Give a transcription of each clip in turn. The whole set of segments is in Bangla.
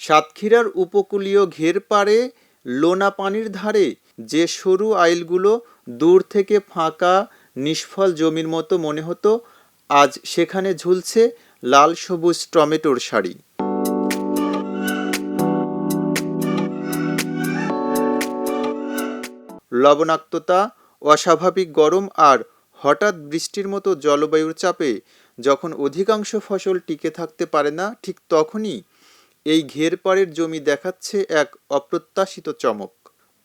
সাতক্ষীরার উপকূলীয় ঘের পাড়ে লোনা পানির ধারে যে সরু আইলগুলো দূর থেকে ফাঁকা, নিষ্ফল জমির মতো মনে হতো, আজ সেখানে ঝুলছে লাল সবুজ টমেটোর শাড়ি। লবণাক্ততা, অস্বাভাবিক গরম আর হঠাৎ বৃষ্টির মতো জলবায়ুর চাপে যখন অধিকাংশ ফসল টিকে থাকতে পারে না, ঠিক তখনই এই ঘের পাড়ের জমি দেখাচ্ছে এক অপ্রত্যাশিত চমক।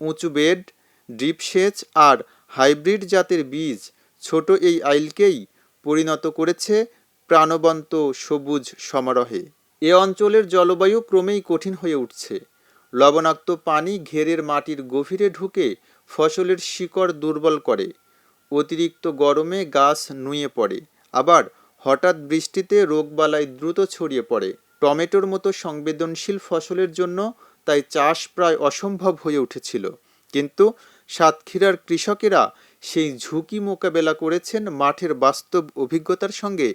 উঁচু বেড ড্রিপ সেচ আর হাইব্রিড জাতের বীজ ছোট এই আইলকেই পরিণত করেছে প্রাণবন্ত সবুজ সমারোহে। এ অঞ্চলের জলবায়ু ক্রমেই কঠিন হয়ে উঠছে। লবণাক্ত পানি ঘেরের মাটির গভীরে ঢুকে ফসলের শিকড় দুর্বল করে। অতিরিক্ত গরমে গাছ নুয়ে পড়ে। আবার হঠাৎ বৃষ্টিতে রোগবালাই দ্রুত ছড়িয়ে পড়ে। টমেটোর মতো সংবেদনশীল ফসলের জন্য তাই চাষ প্রায় অসম্ভব হয়ে উঠেছিল। কিন্তু সাতক্ষীরার কৃষকেরা সেই ঝুঁকি মোকাবেলা করেছেন মাঠের বাস্তব অভিজ্ঞতার সঙ্গে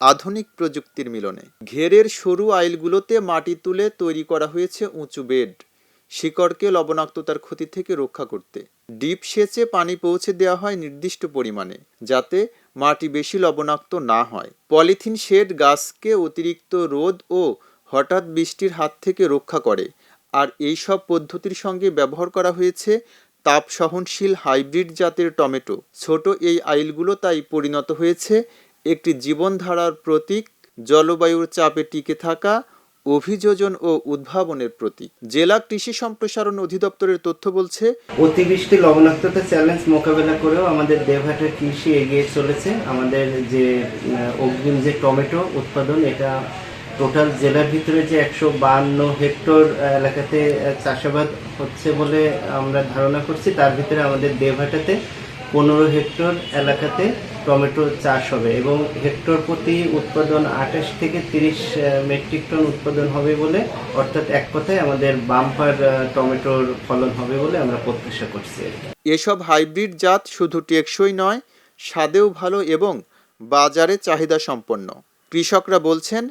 আধুনিক প্রযুক্তির মিলনে। ঘেরের সরু আইলগুলোতে মাটি তুলে তৈরি করা হয়েছে উঁচু বেড, শিকড়কে লবণাক্ততার ক্ষতি থেকে রক্ষা করতে। ডিপ সেচে পানি পৌঁছে দেওয়া হয় নির্দিষ্ট পরিমাণে, যাতে মাটি বেশি লবণাক্ত না হয়। পলিথিন শেড গাছকে অতিরিক্ত রোদ ও হঠাৎ বৃষ্টির হাত থেকে রক্ষা করে। আর এই সব পদ্ধতির সঙ্গে ব্যবহার করা হয়েছে তাপ সহনশীল হাইব্রিড জাতের টমেটো। ছোট এই আইলগুলো তাই পরিণত হয়েছে। একটি জীবনধারার প্রতীক, জলবায়ুর চাপে টিকে থাকা অভিযোজন ও উদ্ভাবনের প্রতীক। জেলা কৃষি সম্প্রসারণ অধিদপ্তরের তথ্য বলছে, অতিবৃষ্টি লবণাক্ততা চ্যালেঞ্জ মোকাবেলা করেও আমাদের দেবহাটার কৃষি এগিয়ে চলেছে। আমাদের যে অগ্রিম যে টমেটো উৎপাদন, এটা টোটাল জেলার ভিতরে যে একশো বান্ন হেক্টর এলাকাতে চাষাবাদ হচ্ছে বলে আমরা ধারণা করছি, তার ভিতরে আমাদের দেবহাটাতে পনেরো হেক্টর এলাকাতে টমেটো চাষ হবে এবং হেক্টর প্রতি উৎপাদন আঠাশ থেকে তিরিশ মেট্রিক টন উৎপাদন হবে বলে অর্থাৎ এক কথায় আমাদের বাম্পার টমেটোর ফলন হবে বলে আমরা প্রত্যাশা করছি এসব হাইব্রিড জাত শুধু টেকসই নয় স্বাদেও ভালো এবং বাজারে চাহিদা সম্পন্ন। কৃষকরা বলছেন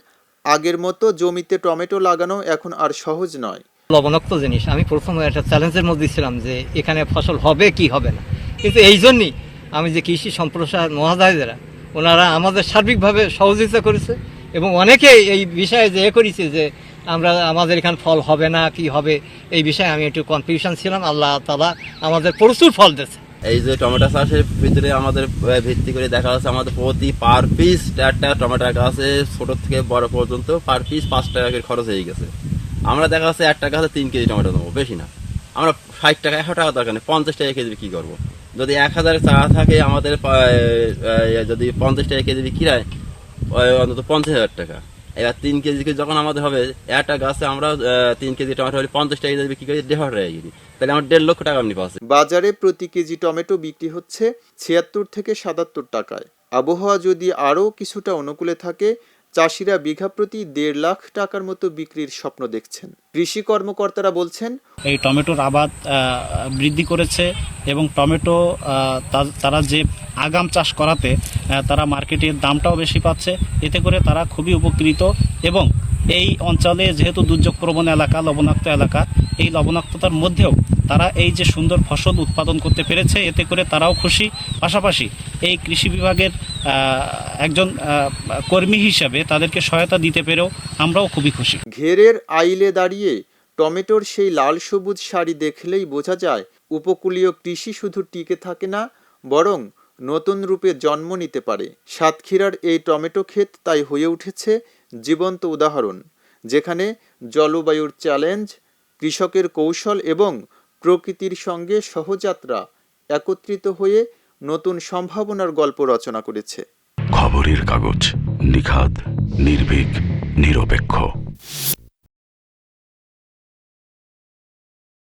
আগের মতো জমিতে টমেটো লাগানো এখন আর সহজ নয়। লবণাক্ত জিনিস। আমি প্রথমে একটা চ্যালেঞ্জের মধ্যে ছিলাম যে এখানে ফসল হবে কি হবে না। কিন্তু এই জন্যই আমি যে কৃষি সম্প্রসার মহাদায়ীরা, ওনারা আমাদের সার্বিকভাবে সহযোগিতা করেছে এবং অনেকেই এই বিষয়ে যে এ করেছে যে আমরা, আমাদের এখানে ফল হবে না, কি হবে, এই বিষয়ে আমি একটু কনফিউশন ছিলাম। আল্লাহ তালা আমাদের প্রচুর ফল দিয়েছে। এই যে টমেটো চাষের ভিতরে আমাদের ভিত্তি করে দেখা যাচ্ছে আমাদের প্রতি পার পিস একটা টমেটো গাছে ছোট থেকে বড় পর্যন্ত পার পিস পাঁচ টাকা করে খরচ হয়ে গেছে। আমরা দেখা যাচ্ছে একটা গাছে তিন কেজি টমেটো দেবো বেশি না। আমরা ষাট টাকা, একশো টাকা দরকার নেই, পঞ্চাশ টাকা কেজি কি করব। যদি এক হাজার টাকা থাকে আমাদের যদি পঞ্চাশ টাকা কেজি কিরায় অন্তত পঞ্চাশ হাজার টাকা। এবার তিন কেজি যখন আমাদের হবে, একটা গাছে আমরা তিন কেজি টমেটো হলে পঞ্চাশ টাকা যদি বিক্রি করি, দেড় হাজার টাকা কেজি। তাহলে আমার দেড় লক্ষ টাকা আপনি পাচ্ছেন। বাজারে প্রতি কেজি টমেটো বিক্রি হচ্ছে ছিয়াত্তর থেকে সাতাত্তর টাকায়। আবহাওয়া যদি আরও কিছুটা অনুকূলে থাকে চাষিরা বিঘা প্রতি দেড় লাখ টাকার মতো বিক্রির স্বপ্ন দেখছেন। কৃষি কর্মকর্তারা বলছেন, এই টমেটোর আবাদ বৃদ্ধি করেছে এবং টমেটো তারা যে আগাম চাষ করাতে তারা মার্কেটের দামটাও বেশি পাচ্ছে। এতে করে তারা খুবই উপকৃত এবং এই অঞ্চলে যেহেতু দুর্যোগ প্রবণ এলাকা, লবণাক্ত এলাকা, এই লবণাক্ততার মধ্যেও তারা এই যে সুন্দর ফসল উৎপাদন করতে পেরেছে, এতে করে তারাও খুশি। পাশাপাশি এই কৃষি বিভাগের একজন কর্মী হিসাবে তাদেরকে সহায়তা দিতে পেরেও আমরাও খুবই খুশি। ঘেরের আইলে দাঁড়িয়ে টমেটোর সেই লাল সবুজ শাড়ি দেখলেই বোঝা যায় উপকূলীয় কৃষি শুধু টিকে থাকে না, বরং নতুন রূপে জন্ম নিতে পারে। সাতক্ষীরার এই টমেটো ক্ষেত তাই হয়ে উঠেছে জীবন্ত উদাহরণ, যেখানে জলবায়ুর চ্যালেঞ্জ, কৃষকের কৌশল এবং প্রকৃতির সঙ্গে সহযাত্রা একত্রিত হয়ে নতুন সম্ভাবনার গল্প রচনা করেছে। খবরের কাগজ নিখাদ, নির্ভীক, নিরপেক্ষ।